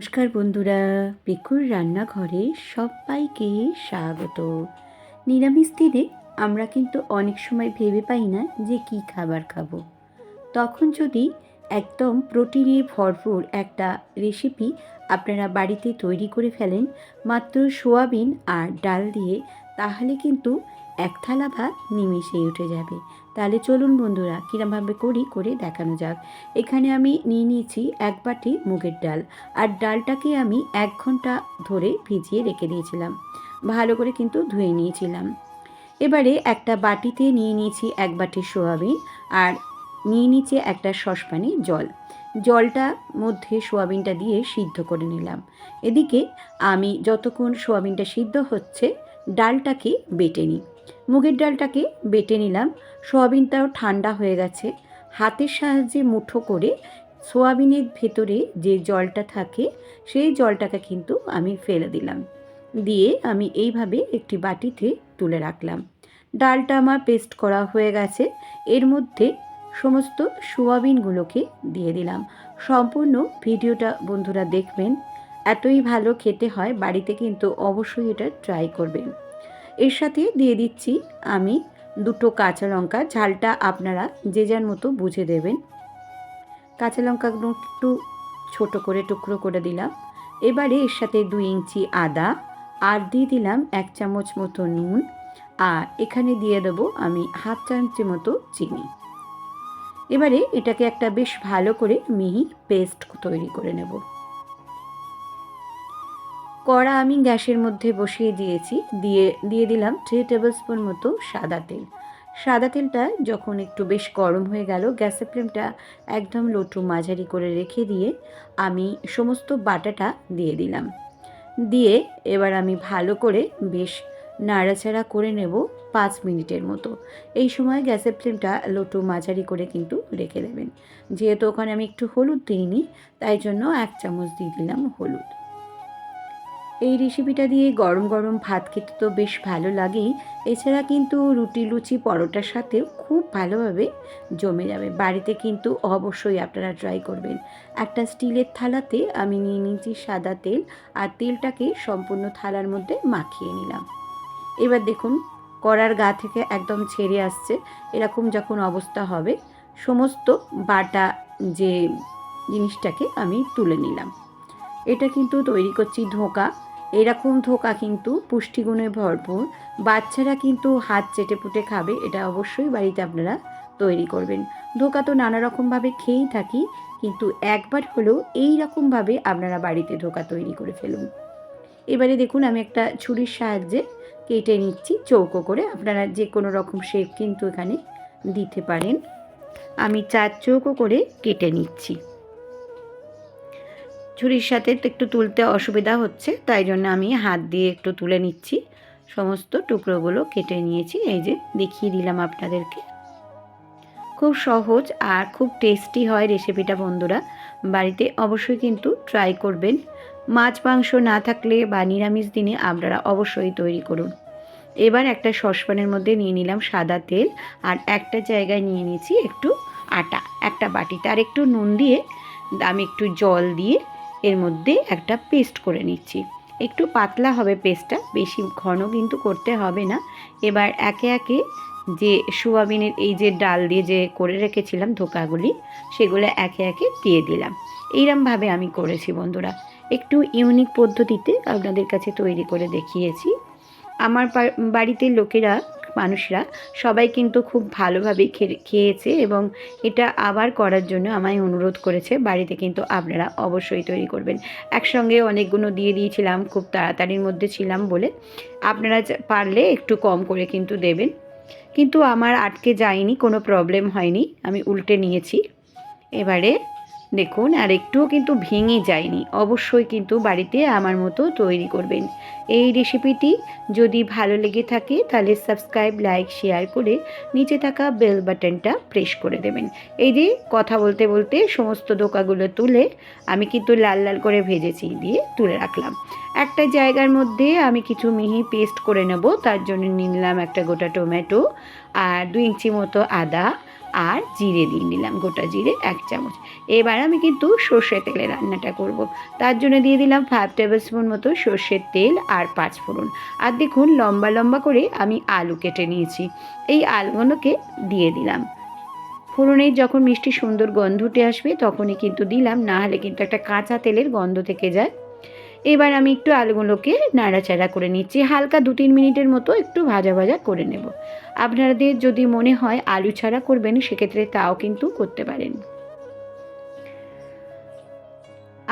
নমস্কার বন্ধুরা পিকুর রান্নাঘরে সবাইকে স্বাগত। নিরামিষ দিনে আমরা কিন্তু অনেক সময় ভেবে পাই না যে কি খাবার খাব। তখন যদি একদম প্রোটিনে ভরপুর একটা রেসিপি আপনারা বাড়িতে তৈরি করে ফেলেন, মাত্র সোয়াবিন আর ডাল দিয়ে, তাহলে কিন্তু এক থালা ভাত নিমিশেই উঠে যাবে। তাহলে চলুন বন্ধুরা, কীরমভাবে করি করে দেখানো যাক। এখানে আমি নিয়ে নিয়েছি এক বাটি মুগের ডাল আর ডালটাকে আমি এক ঘণ্টা ধরে ভিজিয়ে রেখে দিয়েছিলাম। ভালো করে কিন্তু ধুয়ে নিয়েছিলাম। এবারে একটা বাটিতে নিয়ে নিয়েছি এক বাটি সোয়াবিন আর নিয়ে নিয়েছি একটা সসপ্যানে জল। জলটা মধ্যে সোয়াবিনটা দিয়ে সিদ্ধ করে নিলাম। এদিকে আমি যতক্ষণ সোয়াবিনটা সিদ্ধ হচ্ছে, ডালটাকে বেটে নিই। মুগের ডালটাকে বেটে নিলাম। সোয়াবিনটাও ঠান্ডা হয়ে গেছে। হাতের সাহায্যে মুঠো করে সোয়াবিনের ভেতরে যে জলটা থাকে, সেই জলটাকে কিন্তু আমি ফেলে দিলাম। দিয়ে আমি এইভাবে একটি বাটিতে তুলে রাখলাম। ডালটা আমার পেস্ট করা হয়ে গেছে। এর মধ্যে সমস্ত সোয়াবিনগুলোকে দিয়ে দিলাম। সম্পূর্ণ ভিডিওটা বন্ধুরা দেখবেন। এতই ভালো খেতে হয়, বাড়িতে কিন্তু অবশ্যই এটা ট্রাই করবেন। এর সাথে দিয়ে দিচ্ছি আমি দুটো কাঁচা লঙ্কা। ঝালটা আপনারা যে যার মতো বুঝে দেবেন। কাঁচা লঙ্কাগুলো একটু ছোট করে, টুকরো করে দিলাম। এবারে এর সাথে দুই ইঞ্চি আদা আর দিয়ে দিলাম এক চামচ মতো নুন। আর এখানে দিয়ে দেবো আমি হাফ চামচের মতো চিনি। এবারে এটাকে একটা বেশ ভালো করে মিহি পেস্ট তৈরি করে নেব। কড়া আমি গ্যাসের মধ্যে বসিয়ে দিয়েছি। দিয়ে দিয়ে দিলাম থ্রি টেবিল স্পুন মতো সাদা তেল। সাদা তেলটা যখন একটু বেশ গরম হয়ে গেল, গ্যাসের ফ্লেমটা একদম লোটু মাঝারি করে রেখে দিয়ে আমি সমস্ত বাটাটা দিয়ে দিলাম। দিয়ে এবার আমি ভালো করে বেশ নাড়াচাড়া করে নেব পাঁচ মিনিটের মতো। এই সময় গ্যাসের ফ্লেমটা লোটু মাঝারি করে কিন্তু রেখে দেবেন। যেহেতু ওখানে আমি একটু হলুদ দিইনি, তাই জন্য এক চামচ দিয়ে দিলাম হলুদ। এই রেসিপিটা দিয়ে গরম গরম ভাত খেতে তো বেশ ভালো লাগেই এছাড়া কিন্তু রুটি, লুচি, পরোটার সাথেও খুব ভালোভাবে জমে যাবে। বাড়িতে কিন্তু অবশ্যই আপনারা ট্রাই করবেন। একটা স্টিলের থালাতে আমি নিয়ে নিয়েছি সাদা তেল আর তেলটাকে সম্পূর্ণ থালার মধ্যে মাখিয়ে নিলাম। এবার দেখুন, কড়ার গা থেকে একদম ছেড়ে আসছে। এরকম যখন অবস্থা হবে, সমস্ত বাটা যে জিনিসটাকে আমি তুলে নিলাম। এটা কিন্তু তৈরি করছি ধোঁকা। এরকম ধোকা কিন্তু পুষ্টিগুণে ভরপুর। বাচ্চারা কিন্তু হাত চেটে পুটে খাবে, এটা অবশ্যই বাড়িতে আপনারা তৈরি করবেন। ধোকা তো নানা রকমভাবে খেয়েই থাকি, কিন্তু একবার হলেও এই রকমভাবে আপনারা বাড়িতে ধোকা তৈরি করে ফেলুন। এবারে দেখুন, আমি একটা ছুরির সাহায্যে কেটে নিচ্ছি, চৌকো করে। আপনারা যে কোনো রকম শেপ কিন্তু এখানে দিতে পারেন। আমি চার চৌকো করে কেটে নিচ্ছি। ছুরির সাথে তো একটু তুলতে অসুবিধা হচ্ছে, তাই জন্য আমি হাত দিয়ে একটু তুলে নিচ্ছি। সমস্ত টুকরোগুলো কেটে নিয়েছি, এই যে দেখিয়ে দিলাম আপনাদেরকে। খুব সহজ আর খুব টেস্টি হয় রেসিপিটা বন্ধুরা। বাড়িতে অবশ্যই কিন্তু ট্রাই করবেন। মাছ, মাংস না থাকলে বা নিরামিষ দিনে আপনারা অবশ্যই তৈরি করুন। এবার একটা সসপ্যানের মধ্যে নিয়ে নিলাম সাদা তেল আর একটা জায়গায় নিয়ে নিয়েছি একটু আটা, একটা বাটিতে। আর একটু নুন দিয়ে, আমি একটু জল দিয়ে এর মধ্যে একটা পেস্ট করে নিচ্ছি। একটু পাতলা হবে পেস্টটা, বেশি ঘন কিন্তু করতে হবে না। এবার একে একে যে সোয়াবিনের এই যে ডাল দিয়ে যে করে রেখেছিলাম ধোকাগুলি, সেগুলো একে একে দিয়ে দিলাম। এইরমভাবে আমি করেছি বন্ধুরা। একটু ইউনিক পদ্ধতিতে আপনাদের কাছে তৈরি করে দেখিয়েছি। আমার বাড়িতে লোকেরা মানুষরা সবাই কিন্তু খুব ভালোভাবে খেয়েছে এবং এটা আবার করার জন্য আমায় অনুরোধ করেছে। বাড়িতে কিন্তু আপনারা অবশ্যই তৈরি করবেন। একসঙ্গে অনেকগুলো দিয়ে দিয়েছিলাম, খুব তাড়াতাড়ির মধ্যে ছিলাম বলে। আপনারা পারলে একটু কম করে কিন্তু দেবেন। কিন্তু আমার আটকে যায়নি, কোনো প্রবলেম হয়নি। আমি উল্টে নিয়েছি। এবারে দেখুন, আর একটুও কিন্তু ভেঙে যায়নি। অবশ্যই কিন্তু বাড়িতে আমার মতো তৈরি করবেন। এই রেসিপিটি যদি ভালো লেগে থাকে, তাহলে সাবস্ক্রাইব, লাইক, শেয়ার করে নিচে থাকা বেল বাটনটা প্রেস করে দেবেন। এই যে কথা বলতে বলতে সমস্ত দোকাগুলো তুলে আমি কিন্তু লাল লাল করে ভেজেছি, দিয়ে তুলে রাখলাম। একটা জায়গার মধ্যে আমি কিছু মিহি পেস্ট করে নেব, তার জন্য নিলাম একটা গোটা টমেটো আর দুই ইঞ্চি মতো আদা আর জিরে দিয়ে নিলাম গোটা জিরে এক চামচ। এবার আমি কিন্তু সর্ষে তেলে রান্নাটা করব। তার জন্য দিয়ে দিলাম ফাইভ টেবিল স্পুন মতো সর্ষের তেল আর পাঁচ ফোড়ন। আর দেখুন লম্বা লম্বা করে আমি আলু কেটে নিয়েছি। এই আলুগুলোকে দিয়ে দিলাম। ফোড়নের যখন মিষ্টি সুন্দর গন্ধ উঠে আসবে, তখনই কিন্তু দিলাম। না হলে কিন্তু একটা কাঁচা তেলের গন্ধ থেকে যায়। এবার আমি একটু আলুগুলোকে নাড়াচাড়া করে নিচ্ছি। হালকা দু তিন মিনিটের মতো একটু ভাজা ভাজা করে নেব। আপনাদের যদি মনে হয় আলু ছাড়া করবেন, সেক্ষেত্রে তাও কিন্তু করতে পারেন।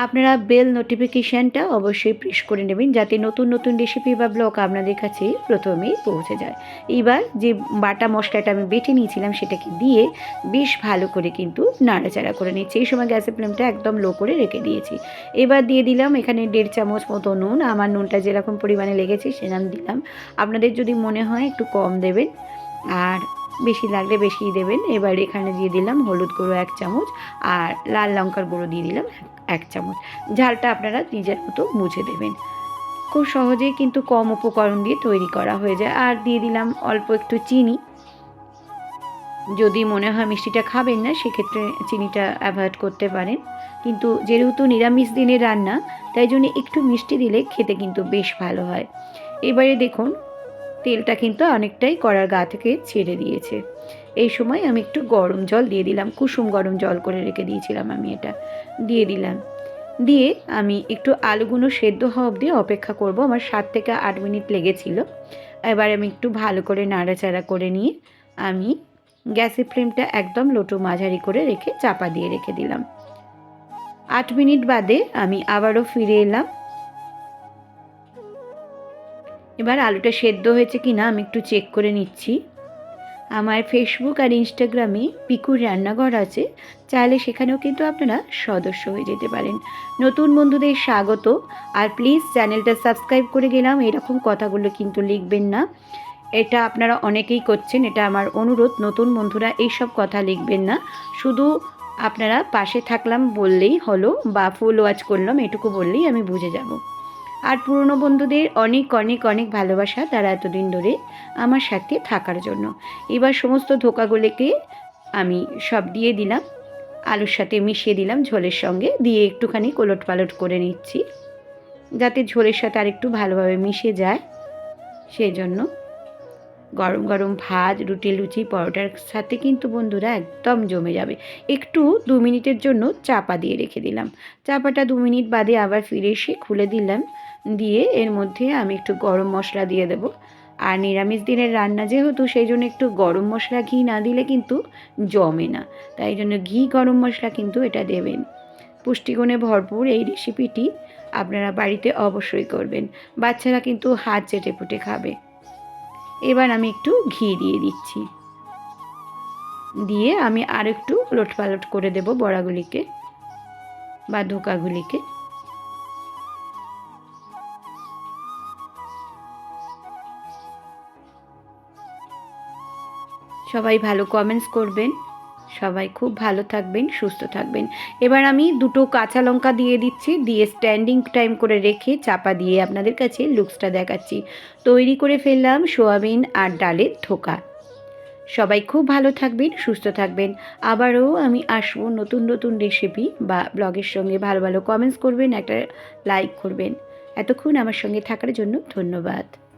আপনারা বেল নোটিফিকেশানটা অবশ্যই প্রেস করে নেবেন যাতে নতুন নতুন রেসিপি বা ব্লগ আপনাদের কাছে প্রথমেই পৌঁছে যায়। এবার যে বাটা মশলাটা আমি বেটে নিয়েছিলাম সেটাকে দিয়ে বেশ ভালো করে কিন্তু নাড়াচাড়া করে নিচ্ছি। এই সময় গ্যাসের ফ্লেমটা একদম লো করে রেখে দিয়েছি। এবার দিয়ে দিলাম এখানে দেড় চামচ মতো নুন। আমার নুনটা যেরকম পরিমাণে লেগেছে সেরকম দিলাম। আপনাদের যদি মনে হয় একটু কম দেবেন। আর বেশি লাগলে বেশি দেবেন। এবার এখানে দিয়ে দিলাম হলুদ গুঁড়ো এক চামচ আর লাল লঙ্কার গুঁড়ো দিয়ে দিলাম এক চামচ। ঝালটা আপনারা নিজের মতো মুছে দেবেন। খুব সহজেই কিন্তু কম উপকরণ দিয়ে তৈরি করা হয়ে যায়। আর দিয়ে দিলাম অল্প একটু চিনি। যদি মনে হয় মিষ্টিটা খাবেন না, সেক্ষেত্রে চিনিটা অ্যাভয়েড করতে পারেন। কিন্তু যেহেতু নিরামিষ দিনের রান্না, তাই জন্য একটু মিষ্টি দিলে খেতে কিন্তু বেশ ভালো হয়। এবারে দেখুন তেলটা কিন্তু অনেকটাই কড়ার গা থেকে ছেড়ে দিয়েছে। এই সময় আমি একটু গরম জল দিয়ে দিলাম, কুসুম গরম জল করে রেখে দিয়েছিলাম আমি এটা। দিয়ে দিলাম। দিয়ে আমি একটু আলুগুলো সেদ্ধ হওয়া অবধি অপেক্ষা করব, আমার সাত থেকে আট মিনিট লেগেছিল। এবার আমি একটু ভালো করে নাড়াচাড়া করে নিয়ে আমি গ্যাসের ফ্লেমটা একদম লোটো মাঝারি করে রেখে চাপা দিয়ে রেখে দিলাম। আট মিনিট বাদে আমি আবারও ফিরে এলাম। এবার আলুটা সেদ্ধ হয়েছে কি না আমি একটু চেক করে নিচ্ছি। আমার ফেসবুক আর ইনস্টাগ্রামে পিকুর রান্নাঘর আছে, চাইলে সেখানেও কিন্তু আপনারা সদস্য হয়ে যেতে পারেন। নতুন বন্ধুদের স্বাগত, আর প্লিজ চ্যানেলটা সাবস্ক্রাইব করে গেলাম, এরকম কথাগুলো কিন্তু লিখবেন না। এটা আপনারা অনেকেই করছেন, এটা আমার অনুরোধ, নতুন বন্ধুরা এইসব কথা লিখবেন না। শুধু আপনারা পাশে থাকলাম বললেই হলো, বা ফুল ওয়াচ করলাম, এটুকু বললেই আমি বুঝে যাব। আর পুরনো বন্ধুদের অনেক অনেক অনেক ভালোবাসা তারা এতদিন ধরে আমার সাথে থাকার জন্য। এবার সমস্ত ধোকাগুলোকে আমি সব দিয়ে দিলাম। আলুর সাথে মিশিয়ে দিলাম ঝোলের সঙ্গে, দিয়ে একটুখানি কোলট পালট করে নিচ্ছি। যাতে ঝোলের সাথে আরেকটু ভালোভাবে মিশে যায়। সেই জন্য গরম গরম ভাত, রুটি, লুচি, পরোটার সাথে কিন্তু বন্ধুরা একদম জমে যাবে। একটু দু মিনিটের জন্য চাপা দিয়ে রেখে দিলাম। চাপাটা দু মিনিট বাদে আবার ফিরে এসে খুলে দিলাম। দিয়ে এর মধ্যে আমি একটু গরম মশলা দিয়ে দেব। আর নিরামিষ দিনের রান্না যেহেতু, সেই জন্য একটু গরম মশলা ঘি না দিলে কিন্তু জমে না। তাই জন্য ঘি, গরম মশলা কিন্তু এটা দেবেন। পুষ্টিগুণে ভরপুর এই রেসিপিটি আপনারা বাড়িতে অবশ্যই করবেন। বাচ্চারা কিন্তু হাত চেটে পুটে খাবে। এবার আমি একটু ঘি দিয়ে দিচ্ছি। দিয়ে আমি আর একটু লোট পালট করে দেব বড়াগুলিকে বা ধোকাগুলিকে। সবাই ভালো কমেন্টস করবেন। সবাই খুব ভালো থাকবেন, সুস্থ থাকবেন। এবার আমি দুটো কাঁচা লঙ্কা দিয়ে দিচ্ছি, দিয়ে স্ট্যান্ডিং টাইম করে রেখে চাপা দিয়ে আপনাদের কাছে লুকসটা দেখাচ্ছি। তৈরি করে ফেললাম সোয়াবিন আর ডালের ধোকা সবাই খুব ভালো থাকবেন, সুস্থ থাকবেন। আবারও আমি আসব নতুন নতুন রেসিপি বা ব্লগের সঙ্গে। ভালো ভালো কমেন্টস করবেন, একটা লাইক করবেন। এতক্ষণ আমার সঙ্গে থাকার জন্য ধন্যবাদ।